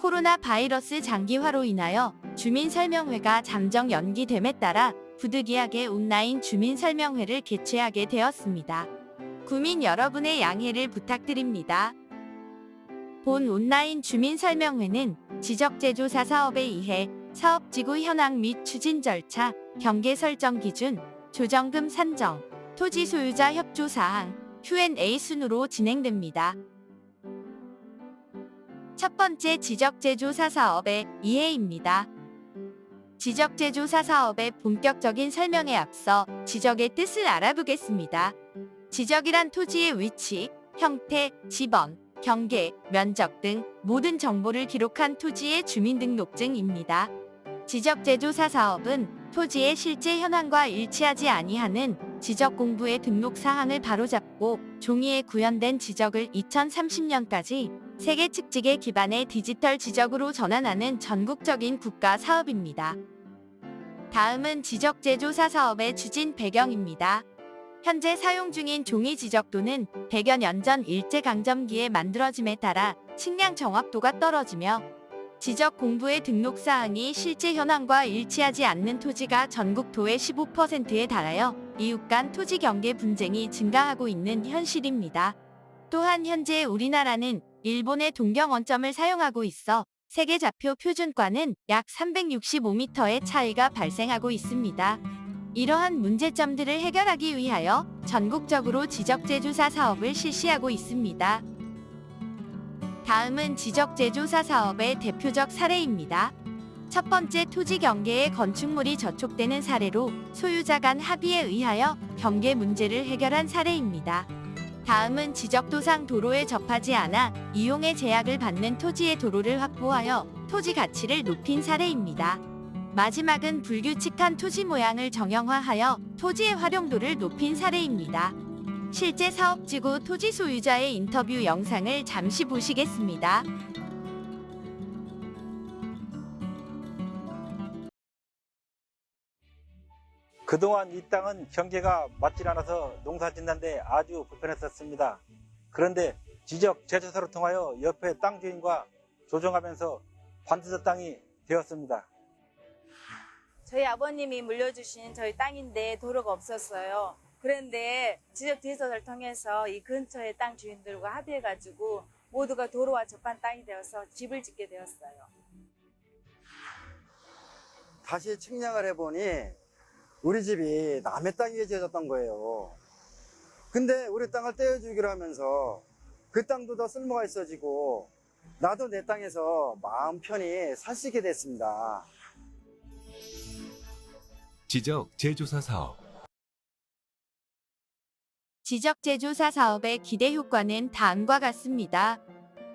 코로나 바이러스 장기화로 인하여 주민설명회가 잠정 연기됨에 따라 부득이하게 온라인 주민설명회를 개최하게 되었습니다. 구민 여러분의 양해를 부탁드립니다. 본 온라인 주민설명회는 지적제조사 사업에 의해 사업지구 현황 및 추진 절차, 경계 설정 기준, 조정금 산정, 토지 소유자 협조 사항, Q&A 순으로 진행됩니다. 첫 번째 지적제조사 사업의 이해입니다. 지적제조사 사업의 본격적인 설명에 앞서 지적의 뜻을 알아보겠습니다. 지적이란 토지의 위치, 형태, 지번, 경계, 면적 등 모든 정보를 기록한 토지의 주민등록증입니다. 지적제조사 사업은 토지의 실제 현황과 일치하지 아니하는 지적 공부의 등록 사항을 바로잡고 종이에 구현된 지적을 2030년까지 세계 측직에 기반의 디지털 지적으로 전환하는 전국적인 국가 사업입니다. 다음은 지적 제조사 사업의 추진 배경입니다. 현재 사용 중인 종이 지적도는 100여 년 전 일제강점기에 만들어짐에 따라 측량 정확도가 떨어지며 지적 공부의 등록 사항이 실제 현황과 일치하지 않는 토지가 전국 도의 15%에 달하여 이웃 간 토지 경계 분쟁이 증가하고 있는 현실입니다. 또한 현재 우리나라는 일본의 동경 원점을 사용하고 있어 세계 좌표 표준과는 약 365m의 차이가 발생하고 있습니다. 이러한 문제점들을 해결하기 위하여 전국적으로 지적제조사 사업을 실시하고 있습니다. 다음은 지적제조사 사업의 대표적 사례입니다. 첫 번째 토지 경계에 건축물이 저촉되는 사례로 소유자 간 합의에 의하여 경계 문제를 해결한 사례입니다. 다음은 지적도상 도로에 접하지 않아 이용의 제약을 받는 토지의 도로를 확보하여 토지 가치를 높인 사례입니다. 마지막은 불규칙한 토지 모양을 정형화하여 토지의 활용도를 높인 사례입니다. 실제 사업지구 토지 소유자의 인터뷰 영상을 잠시 보시겠습니다. 그동안 이 땅은 경계가 맞질 않아서 농사 짓는데 아주 불편했었습니다. 그런데 지적 제조사를 통하여 옆에 땅 주인과 조정하면서 관두자 땅이 되었습니다. 저희 아버님이 물려주신 저희 땅인데 도로가 없었어요. 그런데 지적 제조사를 통해서 이 근처의 땅 주인들과 합의해가지고 모두가 도로와 접한 땅이 되어서 집을 짓게 되었어요. 다시 측량을 해보니 우리 집이 남의 땅에 지어졌던 거예요. 근데 우리 땅을 떼어주기로 하면서 그 땅도 더 쓸모가 있어지고 나도 내 땅에서 마음 편히 살 수 있게 됐습니다. 지적 제조사 사업 지적제조사 사업의 기대 효과는 다음과 같습니다.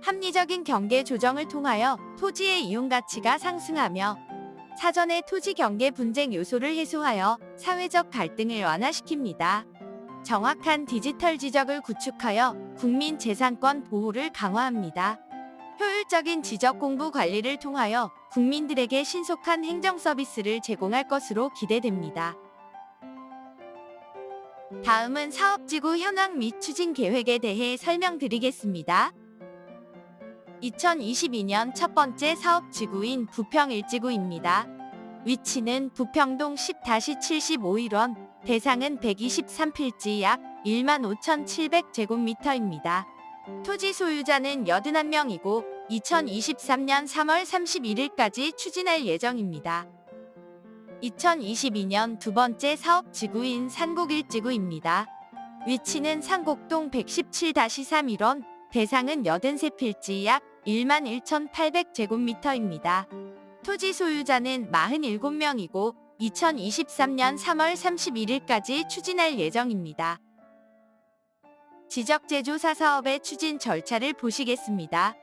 합리적인 경계 조정을 통하여 토지의 이용 가치가 상승하며 사전의 토지 경계 분쟁 요소를 해소하여 사회적 갈등을 완화시킵니다. 정확한 디지털 지적을 구축하여 국민 재산권 보호를 강화합니다. 효율적인 지적 공부 관리를 통하여 국민들에게 신속한 행정 서비스를 제공할 것으로 기대됩니다. 다음은 사업지구 현황 및 추진 계획에 대해 설명드리겠습니다. 2022년 첫 번째 사업 지구인 부평 일지구입니다. 위치는 부평동 10-75일원, 대상은 123필지 약 15,700제곱미터입니다. 토지 소유자는 81명이고 2023년 3월 31일까지 추진할 예정입니다. 2022년 두 번째 사업 지구인 산곡일지구입니다. 위치는 산곡동 117-31원, 대상은 83필지 약 11,800제곱미터입니다. 토지 소유자는 47명이고 2023년 3월 31일까지 추진할 예정입니다. 지적제조사 사업의 추진 절차를 보시겠습니다.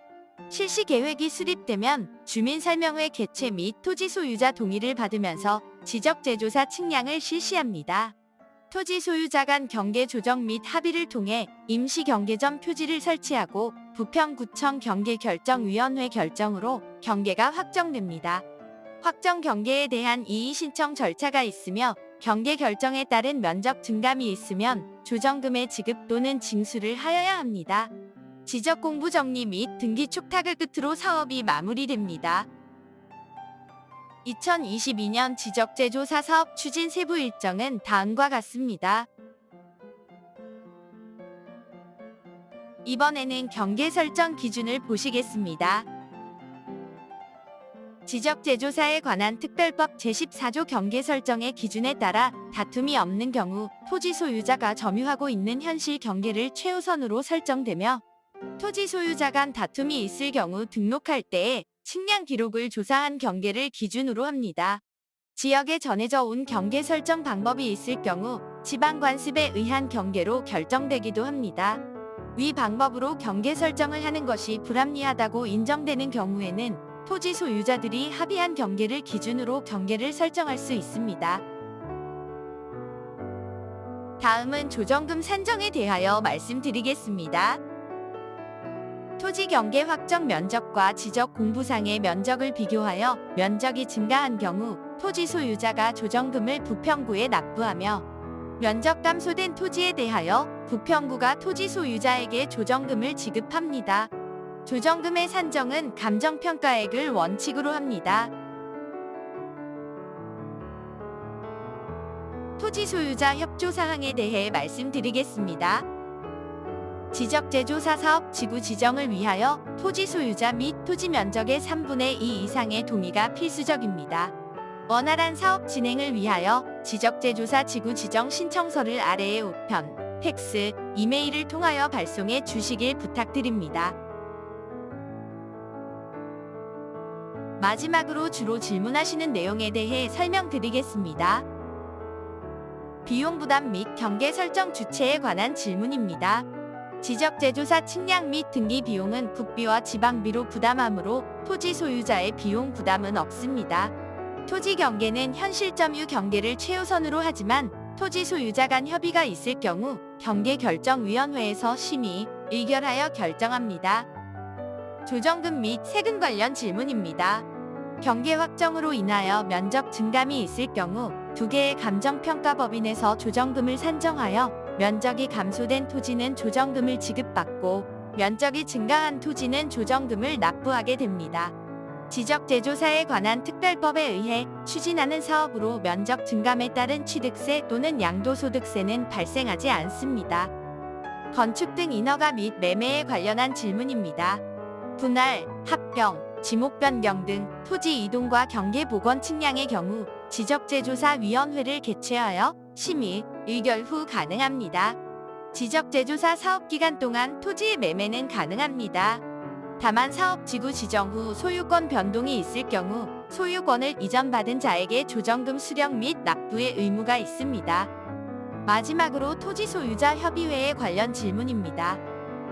실시 계획이 수립되면 주민설명회 개최 및 토지 소유자 동의를 받으면서 지적제조사 측량을 실시합니다. 토지 소유자 간 경계 조정 및 합의를 통해 임시 경계점 표지를 설치하고 부평구청 경계결정위원회 결정으로 경계가 확정됩니다. 확정 경계에 대한 이의 신청 절차가 있으며 경계 결정에 따른 면적 증감이 있으면 조정금의 지급 또는 징수를 하여야 합니다. 지적 공부 정리 및 등기 축탁을 끝으로 사업이 마무리됩니다. 2022년 지적재조사 사업 추진 세부 일정은 다음과 같습니다. 이번에는 경계 설정 기준을 보시겠습니다. 지적재조사에 관한 특별법 제14조 경계 설정의 기준에 따라 다툼이 없는 경우 토지 소유자가 점유하고 있는 현실 경계를 최우선으로 설정되며 토지 소유자 간 다툼이 있을 경우 등록할 때에 측량 기록을 조사한 경계를 기준으로 합니다. 지역에 전해져 온 경계 설정 방법이 있을 경우 지방 관습에 의한 경계로 결정되기도 합니다. 위 방법으로 경계 설정을 하는 것이 불합리하다고 인정되는 경우에는 토지 소유자들이 합의한 경계를 기준으로 경계를 설정할 수 있습니다. 다음은 조정금 산정에 대하여 말씀드리겠습니다. 토지 경계 확정 면적과 지적 공부상의 면적을 비교하여 면적이 증가한 경우 토지 소유자가 조정금을 부평구에 납부하며 면적 감소된 토지에 대하여 부평구가 토지 소유자에게 조정금을 지급합니다. 조정금의 산정은 감정평가액을 원칙으로 합니다. 토지 소유자 협조 사항에 대해 말씀드리겠습니다. 지적재조사 사업 지구 지정을 위하여 토지 소유자 및 토지 면적의 3분의 2 이상의 동의가 필수적입니다. 원활한 사업 진행을 위하여 지적재조사 지구 지정 신청서를 아래의 우편, 팩스, 이메일을 통하여 발송해 주시길 부탁드립니다. 마지막으로 주로 질문하시는 내용에 대해 설명드리겠습니다. 비용 부담 및 경계 설정 주체에 관한 질문입니다. 지적재조사 측량 및 등기 비용은 국비와 지방비로 부담하므로 토지 소유자의 비용 부담은 없습니다. 토지 경계는 현실점유 경계를 최우선으로 하지만 토지 소유자 간 협의가 있을 경우 경계결정위원회에서 심의, 의결하여 결정합니다. 조정금 및 세금 관련 질문입니다. 경계 확정으로 인하여 면적 증감이 있을 경우 두 개의 감정평가법인에서 조정금을 산정하여 면적이 감소된 토지는 조정금을 지급받고 면적이 증가한 토지는 조정금을 납부하게 됩니다. 지적재조사에 관한 특별법에 의해 추진하는 사업으로 면적 증감에 따른 취득세 또는 양도소득세는 발생하지 않습니다. 건축 등 인허가 및 매매에 관련한 질문입니다. 분할, 합병, 지목 변경 등 토지 이동과 경계 복원 측량의 경우 지적재조사위원회를 개최하여 심의, 의결 후 가능합니다. 지적재조사 사업 기간 동안 토지의 매매는 가능합니다. 다만 사업지구 지정 후 소유권 변동이 있을 경우 소유권을 이전받은 자에게 조정금 수령 및 납부의 의무가 있습니다. 마지막으로 토지 소유자 협의회에 관련 질문입니다.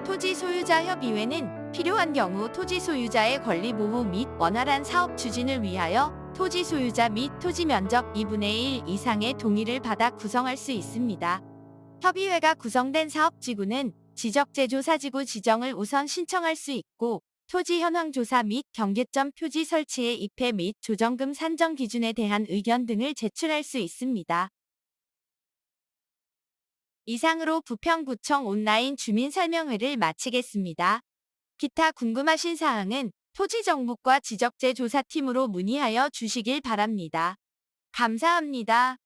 토지 소유자 협의회는 필요한 경우 토지 소유자의 권리 보호 및 원활한 사업 추진을 위하여 토지 소유자 및 토지 면적 2분의 1 이상의 동의를 받아 구성할 수 있습니다. 협의회가 구성된 사업지구는 지적재조사지구 지정을 우선 신청할 수 있고 토지 현황 조사 및 경계점 표지 설치의 입회 및 조정금 산정 기준에 대한 의견 등을 제출할 수 있습니다. 이상으로 부평구청 온라인 주민설명회를 마치겠습니다. 기타 궁금하신 사항은 토지정보과 지적재조사팀으로 문의하여 주시길 바랍니다. 감사합니다.